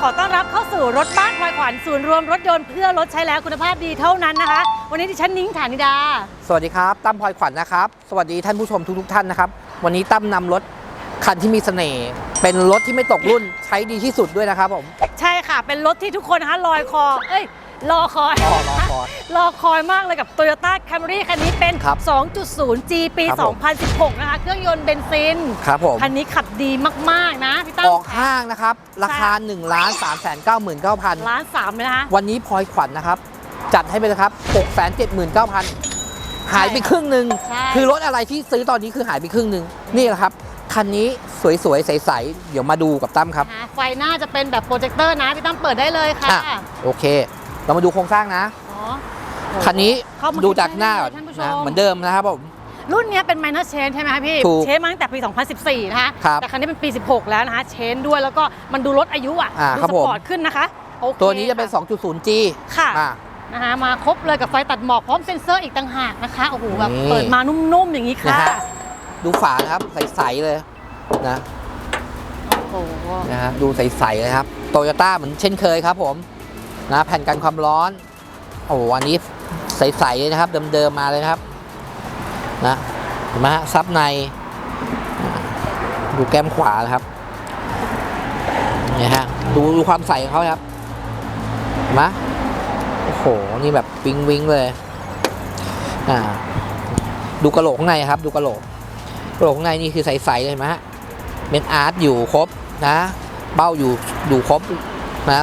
ขอต้อนรับเข้าสู่รถบ้านพลอยขวัญศูนย์รวมรถยนต์เพื่อรถใช้แล้วคุณภาพดีเท่านั้นนะคะ วันนี้ดิฉันนิ้งฐานิดา สวัสดีครับตั้มพลอยขวัญนะครับ สวัสดีท่านผู้ชมทุกๆท่านนะครับ วันนี้ตั้มนำรถคันที่มีเสน่ห์ เป็นรถที่ไม่ตกรุ่นใช้ดีที่สุดด้วยนะครับผม ใช่ค่ะ เป็นรถที่ทุกคนนะคะลอยคอ เอ้ย รอคอย รอรอ คอย รอคอยมากเลยกับ Toyota Camry คันนี้เป็น ครับ 2.0G ปี ครับผม 2016 นะคะ เครื่องยนต์เบนซิน ครับผม คันนี้ขับดีมาก ๆ นะ พี่ตั้มออกห้างนะครับ ราคา1 3 9 9 9 0 0ล้านสามเลยนะคะ0วันนี้พลอยขวัญนะครับ จัดให้ไปเลยครับ6 7 9 0 0 0หายไปครึ่งหนึ่งใช่ คือรถอะไรที่ซื้อตอนนี้คือหายไปครึ่งหนึ่งนี่แหละครับ คันนี้สวยๆ ใสๆ เดี๋ยวมาดูกับตั้มครับอ่าไฟหน้าจะเป็นแบบโปรเจคเตอร์นะ พี่ตั้มเปิดได้เลยค่ะ อะ โอเค เรามาดูโครงสร้างนะอ๋อ คันนี้เข้ามาดูจากหน้าก่อนท่านผู้ชม นะเหมือนเดิมนะครับผม รุ่นเนี้ยเป็น minor change ใช่ไหมคะพี่ ถูกเชนมาตั้งแต่ปี 2014 นะคะ ครับแต่คันนี้เป็นปี 16 แล้วนะคะเชนด้วยแล้วก็มันดูลดอายุอะอ่าดูครับสผม ปอร์ตขึ้นนะคะโอเคตัวนี้จะเป็นค่ 2.0G ค่ะอ่านะคะมาครบเลยกับไฟตัดหมอกพร้อมเซ็นเซอร์อีกต่างหากนะคะโอ้โหแบบนี่ เปิดมานุ่มๆอย่างนี้นะค่ะฮะดูฝานะครับใสๆเลยนะโอ้โหนะฮะดูใสๆเลยครับโตโยต้าเหมือนเช่นเคยครับผมนะแผ่นกันความร้อนโอ้โหอันนี้ ใสๆเลยนะครับ เดิมๆมาเลยครับนะเห็นไหมฮะซับในดูแก้มขวาครับเนี่ยฮะดูดูความใสของเขาครับเห็นไหมโอ้โหนี่แบบวิงวิงเลยอ่าดูกระโหลกข้างในครับ ดูกระโหลกกระโหลกข้างในนี่คือใสๆเลยเห็นไหมฮะเม็ดอาร์ตอยู่ครบนะเบ้าอยู่อยู่ครบนะ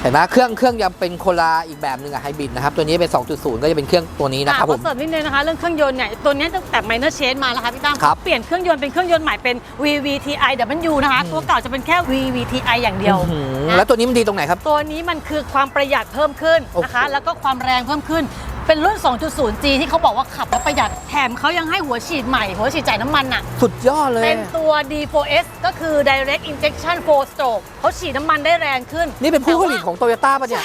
เห็นไหมเครื่องเครื่องจะเป็นโคนละอีกแบบหนึ่งอะไฮบริดนะครับตัวนี้เป็น 2.0 ก็จะเป็นเครื่องตัวนี้นะครับขผอมเสริมนิดนึงนะคะเรื่องเครื่องยนต์เนี่ยตัวเนี้ยตั้งแต่ minor change มาแล้วค่ะพี่ตั้มครับเปลี่ยนเครื่องยนต์เป็นเครื่องยนต์ใหม่เป็น VVTi W นะคะอืมตัวเก่าจะเป็นแค่ VVTi อย่างเดียวอื้อหือนะแล้วตัวนี้มันดีตรงไหนครับ ตัวนี้มันคือความประหยัดเพิ่มขึ้นนะคะโอ้โหแล้วก็ความแรงเพิ่มขึ้น เป็นรุ่น 2.0G ที่เขาบอกว่าขับแล้วประหยัด แถมเขายังให้หัวฉีดใหม่ หัวฉีดจ่ายน้ำมันน่ะ สุดยอดเลย เป็นตัว D4S ก็คือ Direct Injection 4 Stroke เขาฉีดน้ำมันได้แรงขึ้น นี่เป็นผู้ผลิตของโตโยต้าปะเนี่ย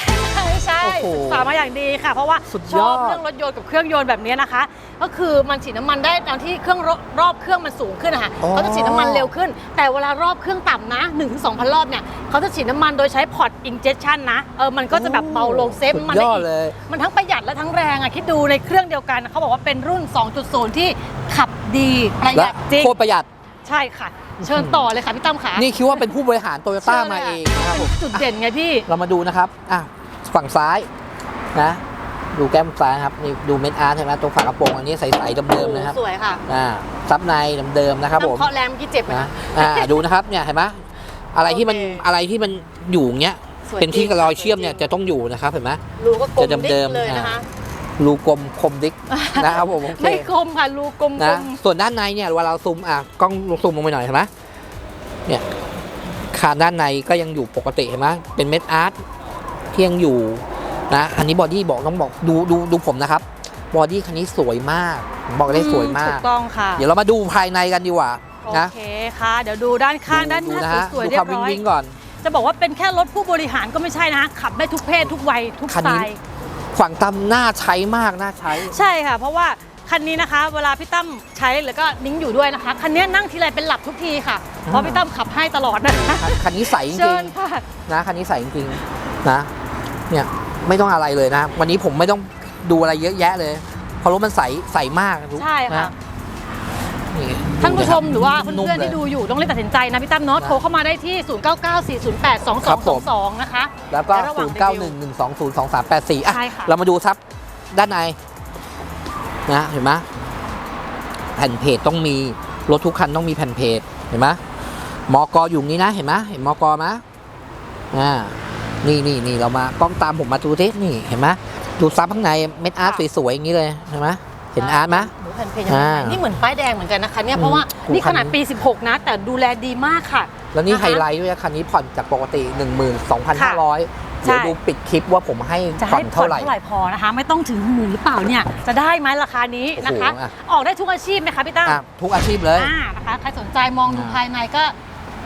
ใช่ใช่โอ้โหศึกษามาอย่างดีค่ะ เพราะว่าสุดชยออบดเรื่องรถยนต์กับเครื่องยนต์แบบนี้นะคะ ก็คือมันฉีดน้ำมันได้ตอนที่เครื่องรรอบเครื่องมันสูงขึ้นนะคะอ๋อ เขาจะฉีดน้ำมันเร็วขึ้น แต่เวลารอบเครื่องต่ำนะ 1-2,000 รอบเนี่ยเขาจะฉีดน้ำมันโดยใช้พอร์ตอินเจ t ชันนะเออมันก็จะแบบเบาลงเซฟสุดมันยได้อดอีกเลยมันทั้งประหยัดและทั้งแรงอะคิดดูในเครื่องเดียวกันเขาบอกว่าเป็นรุ่น 2.0 ที่ขับดีประหและยัดจริงโคตรประหยัด ใช่ค่ะ เชิญต่อเลยค่ะพี่ตั้มขานี่คิดว่าเป็นผู้บริหารโตโยต้ามาเองนะครับผม จุดเด่นไงพี่ เรามาดูนะครับ อะ ฝั่งซ้ายนะดูแก้มซ้ายนะครับนี่ดูเม็ดอาร์ตใช่ไหมตรงฝากระโปรงอันนี้ใสๆเดิมๆนะครับสวยค่ะอ่าซับในเดิมๆนะครับผมน้ำเคาะแรงเมื่อกี้เจ็บไหมนะคะอ่าดูนะครับเนี่ยเห็นไหมอะไรที่มันโอเคอะไรที่มันอยู่อย่างเงี้ยสวยเป็นที่จริงรอยเชื่อมเนี่ยจะต้องอยู่นะครับเห็นไหมรูก็กลมจะดิ๊เดิกมๆเลยนะคะรูกลมคมดิกนะครับผมโอเคไม่กลมค่ะรูกลมนะส่วนด้านในเนี่ยเวลาเราซูมอะกล้องซูมลงไปหน่อยเห็นไหมเนี่ยคานด้านในก็ยังอยู่ปกติเห็นไหมเป็นเม็ดอาร์ต ที่ยังอยู่นะอันนี้บอดี้บอกต้องบอกดูดูดูผมนะครับบอดี้คันนี้สวยมากผมบอกได้สวยมาถูกกต้องค่ะ เดี๋ยวเรามาดูภายในกันดีกว่าโอนะเคค่ะ เดี๋ยวดูด้านข้างด้านหดูน้านะฮะสวยๆดูเรีคยวามบวิงร้อยวิงก่อน จะบอกว่าเป็นแค่รถผู้บริหารก็ไม่ใช่นะขับได้ทุกเพศทุกวัยทุกคัสนไตนี้ล์ฝั่งตำน่าใช้มากน่าใช้ ใช่ค่ะ เพราะว่าคันนี้นะคะ เวลาพี่ตั้มใช้แล้วก็นิ้งอยู่ด้วยนะคะคันนี้นั่งทีไรเป็นหลับทุกทีค่ะเพราะพี่ตั้มขับให้ตลอดนะคะคันคันนี้ใสจเชิริงญค่ะๆนะคันนี้ใสจริงๆนะ เนี่ยไม่ต้องอะไรเลยนะ วันนี้ผมไม่ต้องดูอะไรเยอะแยะเลย เพราะรถมันใสใสมากรู้ใช่ค่ะ นนี่ท่านผู้ชมหรือว่านุ่มเพื่อนๆเลยที่ดูอยู่ต้องรีบตัดสินใจนะพี่ตั้มเนาะนะโทรเข้ามาได้ที่ครับผม0994082222 นะคะแล้วก็และระหว่าง0 9 1 1 2 0 2 3 8 4อะใช่ค่ะ เรามาดูซับด้านในนะเห็นไหมแผ่นเพจต้องมี รถทุกคันต้องมีแผ่นเพจเห็นไหมมอกออยู่นี้นะเห็นไหมเห็นมอกอไหมอ่า นี่นี่นี่เรามากล้องตามผมมาดูทินี่เห็นไหมดูซับข้างในเม็ดอาร์ตสวยๆอย่างนี้เลยเห็นไหมเห็นอาร์ตไหม หมูแผ่นเพลงยังไงอ่านี่เหมือนป้ายแดงเหมือนกันนะคะเนี่ยอืมเพราะว่ากูนี่ขนาดคันปี 16 นะ แต่ดูแลดีมากค่ะ แล้วนี่นะคะไฮไลท์ด้วยนะคันนี้ผ่อนจากปกติ 12,500ใช่ เดี๋ยวดูปิดคลิปว่าผมให้จะผ่ให้อนผ่อเท่านไหร่ เท่าไหร่พอนะคะ ไม่ต้องถึงหมื่นหรือเปล่าเนี่ย จะได้ไหมราคานี้นะคะ โอ้โหอะ ออกได้ทุกอาชีพไหมคะพี่ตั้มอะทุกอาชีพเลย อ่านะคะใครสนใจมองดูอ่าภายในก็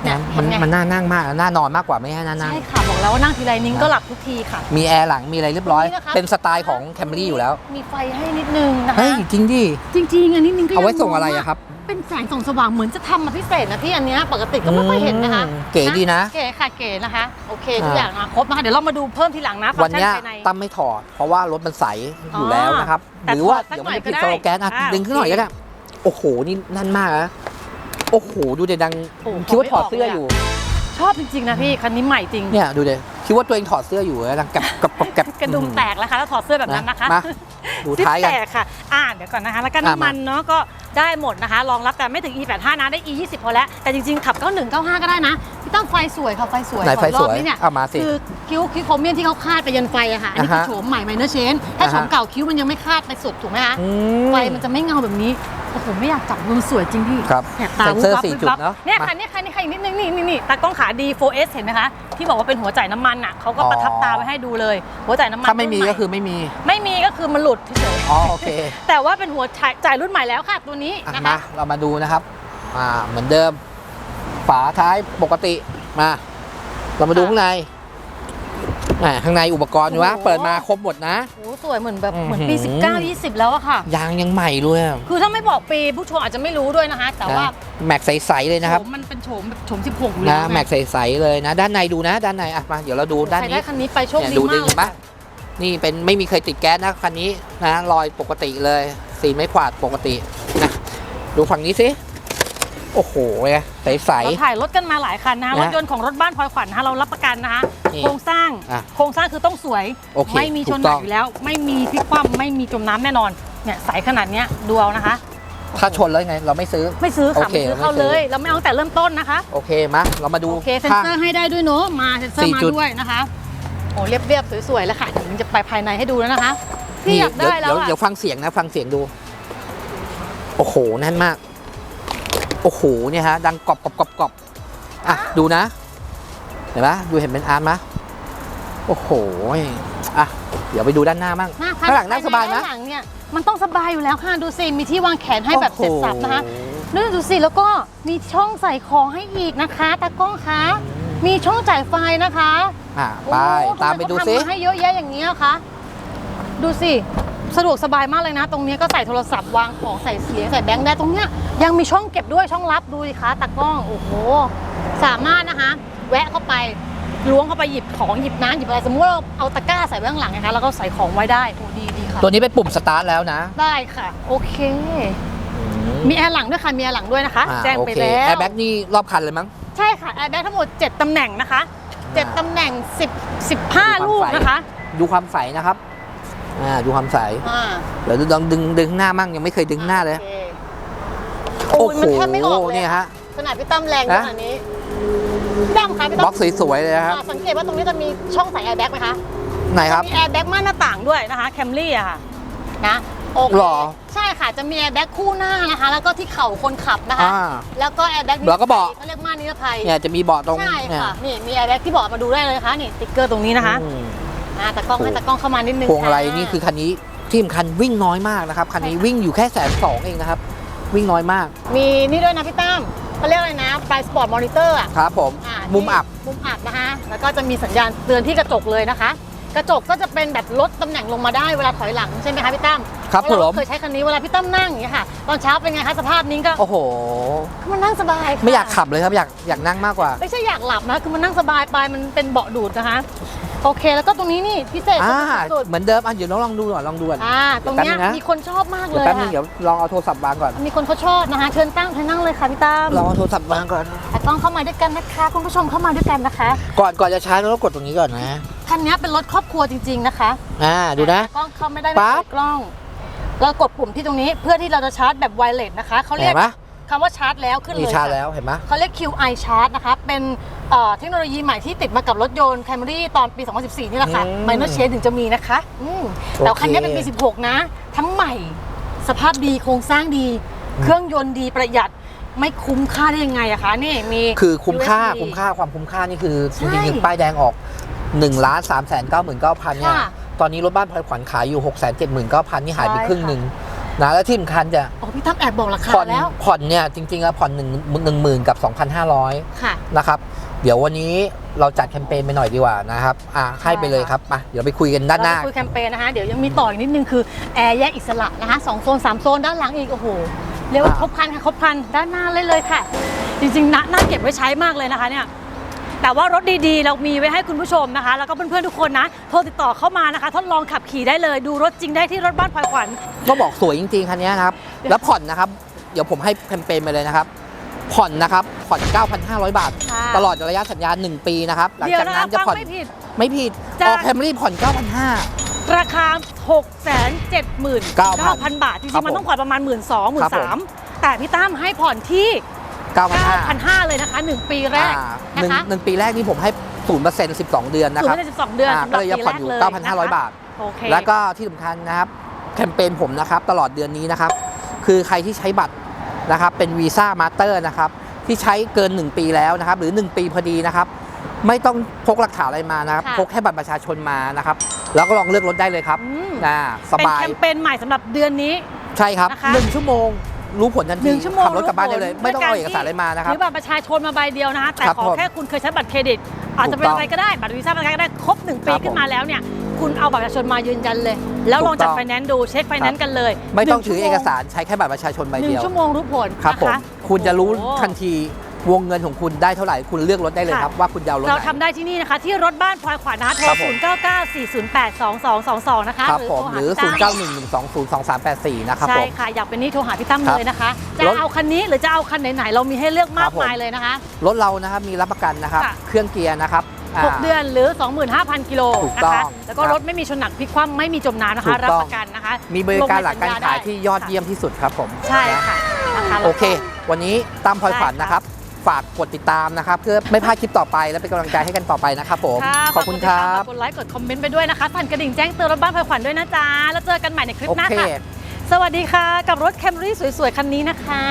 เนี่ยนะเห็มันนไงมันน่านั่งมากน่านอนมากกว่าไม่ให้น่านั่ง ใช่ค่ะบอกแล้วว่านั่งทีไรนิ้งก็หลับทุกทีค่ะ มีแอร์หลังมีอะไรเรียบร้อย นี่นะคะ เป็นสไตล์ของแคมรี่อยู่แล้ว มีไฟให้นิดนึงนะคะ เฮ้ย จริงดิ จริงๆอันนี้นิ้งก็เอาไว้ยังส่งอะไรมอะครับเป็นแสงส่องสว่างเหมือนจะทำมาพิเศษนะพี่อันเนี้ยปกติก็ไม่ค่อยเห็นนะคะอืมเก๋ดีนะ เก๋ค่ะเก๋นะคะ โอเคทุกอ่าอย่างมาครบนะคะเดี๋ยวเรามาดูเพิ่มทีหลังนะฟัวังนก์ชันเนี้ยภายใน ตั้มไม่ถอด เพราะว่ารถมันใสอยู่แล้วนะครับแต่หรือว่าถอดสักเดี๋ยวหน่มันอยจะผิดก็ได้สโลแกนอะอ่า ดึงขึ้นหน่อยก็ได้ โอ้โห นี่นั่นมากนะ โอ้โห ดูเดดังโอ้โหคิดว่าถอดไม่ออกเสื้อเลยอะอยู่ ชอบจริง ๆ นะพี่ คันนี้ใหม่จริง เนี่ยดูเดคิดว่าตัวเองถอดเสื้ออยู่แล้วดังกับกับกับกับกระดุมแตกแล้วค่ะถ้าถอดเสื้อแบบนั้นนะคะมาดูซิปท้ายกัแตนกค่ะ อ่าเดี๋ยวก่อนนะคะ แล้วก็อะน้ำมันเนาะก็ได้หมดนะคะรองรับแต่ไม่ถึง E85 นะได้ E20 พอแล้ว แต่จริงๆ ขับ 91 95 ก็ได้นะพี่ตั้งไฟสวยค่ะไฟสวยไหนไฟขอรอบสวยนี้เนี่ยเอามาสิคือคิ้วคิ้วโครเมียมที่เขาคาดไปยันไฟอะค่ะอันนี้คืออ่าฮะโฉมใหม่ไมเนอร์เชนถ้าโฉมอ่าฮะเก่าคิ้วมันยังไม่คาดไปสุดถูกไหมคะอืไฟมันจะไม่เงาแบบนี้โอ้โหไม่อยากจับมันสวยจริงพี่ครับแหกตาเซ็นเซอร์วุบวับสี่วุบจุดวับเนอะเนี่ยมาค่ะเนี่ยค่ะนี่ค่ะอีกนิดนึงนี่นี่นี่ตากล้องขา D4S เห็นไหมคะ ที่บอกว่าเป็นหัวจ่ายน้ำมันอะเขาก็ประทับตาไว้ให้ดูเลย หัวจ่ายน้ำมันถ้าไม่มีรุ่นใหก็คือไม่มี ไม่มีก็คือมันหลุดเฉยอ๋อโอเคๆแต่ว่าเป็นหัวจ่ายจ่ายรุ่นใหม่แล้วค่ะตัวนี้อะนะมาคะเรามาดูนะครับอ่าเหมือนเดิม ฝาท้ายปกติมา เรามาดูข้างใน อ่าข้างในอุปกรณ์อยู่วะเปิดมาครบหมดนะ โอ้สวยเหมือนแบบอื้อหือเหมือนปี19 20 แล้วอะค่ะ ยางยังใหม่เลยอะคือถ้าไม่บอกปีผู้ชมอาจจะไม่รู้ด้วยนะคะ แต่ว่านะแม็กใสๆเลยนะครับโฉมมันเป็นโฉมแบบโฉม 16อยู่แล้นะวไงแม็กใสๆเลยนะ ด้านในดูนะ ด้านในอะมาเดี๋ยวเราดูด้านใครนี้ ได้คันนี้ไปโชคเนี่ยดีดูมาดึกงเลยปะนี่เป็นไม่มีเคยติดแก๊สนะคันนี้นะรอยปกติเลยสีไม่ขวาดปกตินะดูฝั่งนี้สิโอ้โหไงใส เราถ่ายรถกันมาหลายคันนะคะนะรถยนต์ของรถบ้านพลอยขวัญนะคะเรารับประกันนะคะนี่โครงสร้างอะโครงสร้างคือต้องสวย โอเคไม่มีชนถูกหต้นัอกง อยู่แล้ว ไม่มีพลิกคว่ำไม่มีจมน้ำแน่นอนเนี่ยใสขนาดเนี้ยดูเอานะคะ ๆถ้าชนแล้วไงเราไม่ซื้อ ไม่ซื้อค่ะโอเคไม่ซื้อเข้าไม่ซื้เลอยเราไม่เอาตั้งแต่เริ่มต้นนะคะ โอเคมาเรามาดูโอเคเซ็นข้างเซอร์ให้ได้ด้วยเนอะมาเซ็นเซอร์สี่มาจุด ด้วยนะคะโอ้เรียบๆสวยๆแล้วค่ะเดี๋ยวมันจะไปภายในให้ดูแล้วนะคะพี่อยากได้แล้วเดี๋ยวอะเดี๋ยวฟังเสียงนะ ฟังเสียงดู โอ้โหแน่นมาก โอ้โหเนี่ยฮะดังกรอบกรอบกรอบกรอบอะดูนะ เห็นไหมดูเห็นเป็นอาร์ตไหมโอ้โหอะเดี๋ยวไปดูด้านหน้าบ้างมาข้างหลังนั่งสบายไหมข้างหลังเนี่ยมันต้องสบายอยู่แล้วค่ะดูสิมีที่วางแขนให้แบบเสร็จสับนะคะโอ้โหนี่ดูสิแล้วก็มีช่องใส่ของให้อีกนะคะตากล้องคะมีช่องจ่ายไฟนะคะอะไปโอ้ตามไปดูทำซิมาให้เยอะแยะอย่างนี้ยคะดูสิ สะดวกสบายมากเลยนะ ตรงนี้ก็ใส่โทรศัพท์วางของใส่เสียงใส่แบงค์ได้ตรงเนี้ยยังมีช่องเก็บด้วยช่องลับดูสิคะตากล้องโอ้โหสามารถนะคะ แวะเข้าไปล้วงเข้าไปหยิบของหยิบน้ำหยิบอะไรสมมติว่าเราเอาตะกร้าใส่ไว้ข้างหลังนะคะแล้วก็ใส่ของไว้ได้โอ้ดีดีค่ะตัวนี้เป็นปุ่มสตาร์ทแล้วนะได้ค่ะ โอเคอืมมีแอร์หลังด้วยค่ะมีแอร์หลังด้วยนะคะ อะแจ้งโอไปเคแล้วแอร์แบ็กนี่รอบคันเลยมั้ง ใช่ค่ะแอร์แบ็กทั้งหมด 7ตำแหน่งนะคะอ่า7ตำแหน่ง10 15 ลูกนะคะ ดูความใสนะครับ อ่าดูความใส อ่าเดี๋ยวลองดึงดึงหน้ามั่งยังไม่เคยดึงหน้าเลย โอ้ยมันแทบไม่ออกเลยเนี่ยฮะ ขนาดพี่ตั้มแรงขนะนาดนี้พี่ตั้มคะพี่บตั้ล็อกสวยๆเลยนะครับ อ่าสังเกตว่าตรงนี้จะมีช่องใส่แอร์แบ็กไหมคะไหนครับ มีแอร์แบ็กม่านหน้าต่างด้วยนะคะแคมรี่อะค่ะ นะโอเคหรอใช่ค่ะจะมีแอร์แบ็กคู่หน้านะคะ แล้วก็ที่เข่าคนขับนะคะ อ่าแล้วก็แอร์แบ็กแล้วก็เบาะ เขาเรียกม่านนิรภัยเนี่ยจะมีเบาะตรงใช่เนี่ยค่ะนี่มีแอร์แบ็กที่บอกมาดูได้เลยนะคะนี่สติ๊กเกอร์ตรงนี้นะคะ อืม อ่าตะกล้องให้ตะกล้องเข้ามานิดนึงพวงอะไรค่ะนี่คือคันนี้ที่สำคัญวิ่งน้อยมากนะครับคันนี้วิ่งอยู่แค่แสนสองเองนะครับ วิ่งน้อยมาก มีนี่ด้วยนะพี่ตั้มเขาเรียกอะไรนะไฟสปอร์ตมอนิเตอร์อะครับผมอ่ามุมอับ มุมอับนะคะแล้วก็จะมีสัญญาณเตือนที่กระจกเลยนะคะ กระจกก็จะเป็นแบบลดตำแหน่งลงมาได้เวลาถอยหลังใช่ไหมคะพี่ตั้มครับเพาะผเรามเคยใช้คันนี้เวลาพี่ตั้มนั่งอย่างเงี้ยค่ะ ตอนเช้าเป็นไงคะสภาพนี้ก็โอ้โห มันนั่งสบายค่ะ ไม่อยากขับเลยครับอยากอยากนั่งมากกว่า ไม่ใช่อยากหลับนะ คือมันนั่งสบายไปมันเป็นเบาะดูดนะคะ โอเคแล้วก็ตรงนี้นี่พิเศษอ่าสุดเหมือนเดิมอะเดี๋ยวลองลองดูก่อนลองดูก่อนๆอ่าตรงเนี้ยแป๊บนึงนะมีคนชอบมากเลเดี๋ยวยแป๊บนึงอะเดี๋ยวลองเอาโทรศัพท์วางก่อน มีคนเขาชอบนะคะเชิญตั้งเชิญนั่งเลยค่ะพี่ตั้มลองเอาโทรศัพท์วางก่อนแต่ต้องเข้ามาด้วยกันนะคะคุณผู้ชมเข้ามาด้วยกันนะคะ ก่อนก่อนจะใช้เราต้องกดตรงนี้ก่อนนะคันนี้เป็นรถครอบครัวจริง ๆนะคะอ่าดูนะกล้องเข้าไม่ได้ปั๊บในกล้องเรากดปุ่มที่ตรงนี้เพื่อที่เราจะชาร์จแบบไวเลสนะคะเขาเรีเห็ยกนไหม คำว่าชาร์จแล้วขึ้นเลนี่ยชาร์จค่ะแล้วเห็นไหมเขาเรียก QI Charge นะคะเป็นเอ่อเทคโนโลยีใหม่ที่ติดมากับรถยนต์ Camry ตอนปี 2014 นี่แหละค่ะอืมไมเนอร์เชนถึงจะมีนะคะอืมแต่โอเคคันนี้เป็นปี 16 นะ ทั้งใหม่สภาพดีโครงสร้างดี เครื่องยนต์ดีประหยัดไม่คุ้มค่าได้ยังไงอะคะนี่มีคือคุ้มค่า USB คุ้มค่าความคุ้มค่านี่คือใช่จริงๆป้ายแดงออก1ล้าน3แสน9 9 0 0 0เนี่ยค่ะตอนนี้รถบ้านพลอยขวัญขายอยู่6 7 9 0 0 0นี่หายไปใช่ครึ่งหนึ่ง นะแล้วที่สำคัญจะโอ้พี่ตั้มแอบบอกราคาผ่อนแล้ว ผ่อนเนี่ยจริงๆแล้วผ่อนหนึ่งหนึ่งหมื่นกับ 2,500ค่ะนะครับเดี๋ยววันนี้เราจัดแคมเปญไปหน่อยดีกว่านะครับอะให้ไปเลยครับมาเดี๋ยวไปคุยกันด้านหน้าเราจะคุยแคมเปญนะคะเดี๋ยวยังมีต่ออีกนิดนึงคือแอร์แยกอิสระนะคะสองโซนสามโซนด้านหลังอีกโอ้โหเรียกว่าอ่าครบครันค่ะครบครันด้านหน้าเลยเลยค่ะ จริงๆนะน่าเก็บไว้ใช้มากเลยนะคะเนี่ย แต่ว่ารถดีๆ เรามีไว้ให้คุณผู้ชมนะคะ แล้วก็เพื่อนๆทุกคนนะ โทรติดต่อเข้ามานะคะ ทดลองขับขี่ได้เลย ดูรถจริงได้ที่รถบ้านพลอยขวัญ ก็บอกสวยจริงๆคันนี้นะครับ แล้วผ่อนนะครับ เดี๋ยวผมให้แคมเปญไปเลยนะครับ ผ่อนนะครับ ผ่อน 9,500 บาท ค่ะ ตลอดระยะสัญญา 1 ปีนะครับ หลังเดี๋ยวจากนะนั้คะนจะฟังผ่อนไม่ผิด ไม่ผิดจากออกแคมรี่ผ่อน 9,500 ราคา 6 7 9 0 0 0 บาทจครัริบงๆ มันต้องผ่อนประมาณ 1 2 0 0 0ครับผม1 3แต่พี่ตั้มให้ผ่อนที่ 9,500 9,500 เลยนะคะ 1 ปีแรกอ่าหนะนึ่งคะหนึ่งปีแรกนี่ผมให้ศูนย์เปอร์เซ็นต์สิบสองเดือนนะสูงครับได้12เดือนอ่าสำหก็รับเลยจะปีผ่แรอนกอยู่เลย9,500 บาท โอเค แล้วก็ที่สำคัญนะครับแคมเปญผมนะครับตลอดเดือนนี้นะครับคือใครที่ใช้บัตรนะครับเป็นวีซ่ามาสเตอร์นะครับที่ใช้เกิน 1 ปีแล้วนะครับหรือ 1 ปีพอดีนะครับไม่ต้องพกหลักฐานอะไรมานะครับค่ะ พกแค่บัตรประชาชนมานะครับแล้วก็ลองเลือกรถได้เลยครับอืมอ่าสเป็นบายแคมเปญใหม่สำหรับเดือนนี้ ใช่ครับนะคะหนึ่งชั่วโมง รู้ผลทันหทีนึ่งชั่วโมงขับรถกลับบ้านได้เลยผไม่ต้องเอาเอกสารอะไรมานะคหรับรือบัตรประชาชนมาใบเดียวนะคะแต่ครับขอผมแค่คุณเคยใช้บัตรเครดิต อาจจะเป็นถูกต้องอะไรก็ได้บัตรวีซ่าอะไรก็ได้ครบ1ปีครับผมขึ้นมาแล้วเนี่ยคุณเอาบัตรประชาชนมายืนยันเลย แล้วลองจัดถูกต้องไฟแนนซ์ดูเช็คไฟแนนซ์กันเลย ไม่ต้องหนึ่ถือชั่วเอโมงกสารใช้แค่บัตรประชาชนใบหนึ่งเดียวชั่วโมงรู้ผลครับนะผมคะคุณจะรู้โอ้ทันที วงเงินของคุณได้เท่าไหร่คุณเลือกรถได้เลยค่ะครับ ว่าคุณจะเอารถเราไหนทำได้ที่นี่นะคะ ที่รถบ้านพลอยขวัญนะคะโทรครับผม 0 9 9 4 0 8 2 2 2 2 นะคะครับผมโทหรือาพี่ตั้ม0 9 1 1 2 0 2 3 8 4 นะครับใช่ผม ค่ะ อยากเป็นนี่โทรหาพี่ตั้มครับเลยนะคะ จะรถเอาคันนี้หรือจะเอาคันไหน ๆ เรามีให้เลือกมาครักบผม มายเลยนะคะ รถเรานะครับมีรับประกันนะครับ ค่ะ เครื่องเกียร์นะครับา 6 เดือนหรือ 25,000 กิโลถูกนะต้อคะงแล้วก็ครับรถไม่มีชนหนักพลิกคว่ำไม่มีจมน้ำนะถูคะกรับต้องประกันนะคะมีบริการหลังการลงในสัญญขายได้ที่ยอดเยี่ยมที่สุดครับผมใช่นะค่ะนะคะ โอเค วันนี้ตั้มพลอยขวัญได้ค่ะนะครับ ฝากกดติดตามนะครับ เพื่อไม่พลาดคลิปต่อไปและเป็นกำลังใจให้กันต่อไปนะครับผมค่ะขอบคุณครัฝากบกดติดตามฝากกดไลค์กดคอมเมนต์ไปด้วยนะคะสั่นกระดิ่งแจ้งเตือนรถบ้านพลอยขวัญด้วยนะจ๊ะแล้วเจอกันใหม่ในคลิปโอหน้าเค ค่ะสวัสดีค่ะ กับรถแคมรี่สวยๆคันนี้นะคะ